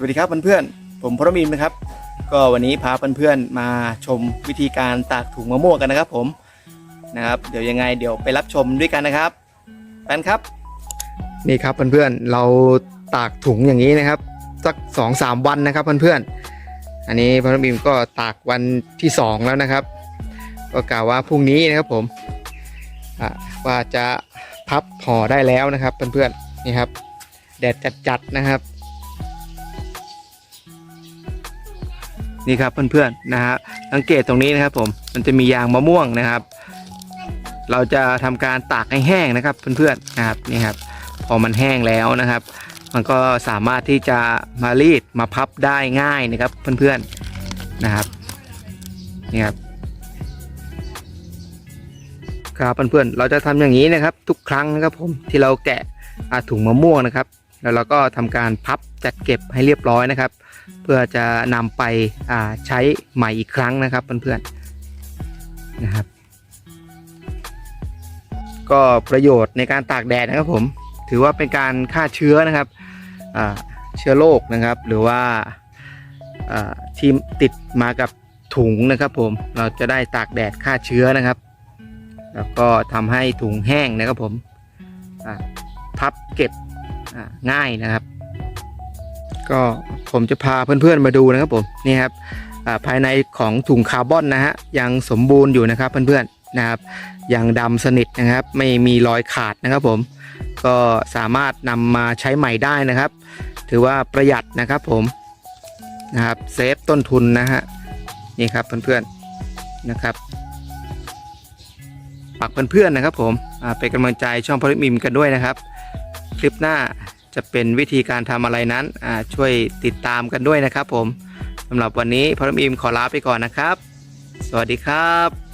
สวัสดีครับเพื่อนๆผมพรมินนะครับ ก็วันนี้พาเพื่อนๆมาชมวิธีการตากถุงมะม่วงกันนะครับ ผมนะครับเดี๋ยวยังไงเดี๋ยวไปรับชมด้วยกันนะครับแฟนครับ นี่ครับเพื่อนๆเราตากถุงอย่างนี้นะครับสักสองสามวันนะครับเพื่อนๆอันนี้พรมินก็ตากวันที่สองแล้วนะครับ ก็กล่าวว่าพรุ่งนี้นะครับผมว่าจะพับห่อได้แล้วนะครับเพื่อนๆนี่ครับแดดจัดๆนะครับ นี่ครับเพื่อนๆนะฮะสังเกตตรงนี้นะครับผมมันจะมียางมะม่วงนะครับ เราจะทำการตากให้แห้งนะครับเพื่อนๆนะครับนี่ครับ พอมันแห้งแล้วนะครับ มันก็สามารถที่จะมารีดมาพับได้ง่ายนะครับเพื่อนๆนะครับนี่ครับครับเพื่อนๆเราจะทำอย่างนี้นะครับ ทุกครั้งนะครับผมที่เราแกะถุงมะม่วงนะครับ แล้วเราก็ทำการพับจัดเก็บให้เรียบร้อยนะครับ เพื่อจะนำไปใช้ใหม่อีกครั้งนะครับเพื่อนๆนะครับ ก็ประโยชน์ในการตากแดดนะครับผม ถือว่าเป็นการฆ่าเชื้อนะครับเชื้อโรคนะครับ หรือว่าที่ติดมากับถุงนะครับ ผมเราจะได้ตากแดดฆ่าเชื้อนะครับ แล้วก็ทำให้ถุงแห้งนะครับผมพับเก็บ ง่ายนะครับ ก็ผมจะพาเพื่อนๆมาดูนะครับผมนี่ครับภายในของถุงคาร์บอนนะฮะยังสมบูรณ์อยู่นะครับเพื่อนๆนะครับยังดำสนิทนะครับ ไม่มีรอยขาดนะครับผมก็สามารถนำมาใช้ใหม่ได้นะครับ ถือว่าประหยัดนะครับผมนะครับเซฟต้นทุนนะฮะนี่ครับเพื่อนๆนะครับฝากเพื่อนๆนะครับผมเป็นกำลังใจช่องพริมิมกันด้วยนะครับ คลิปหน้าจะเป็นวิธีการทำอะไรนั้นช่วยติดตามกันด้วยนะครับผมสำหรับวันนี้พรมิมขอลาไปก่อนนะครับ สวัสดีครับ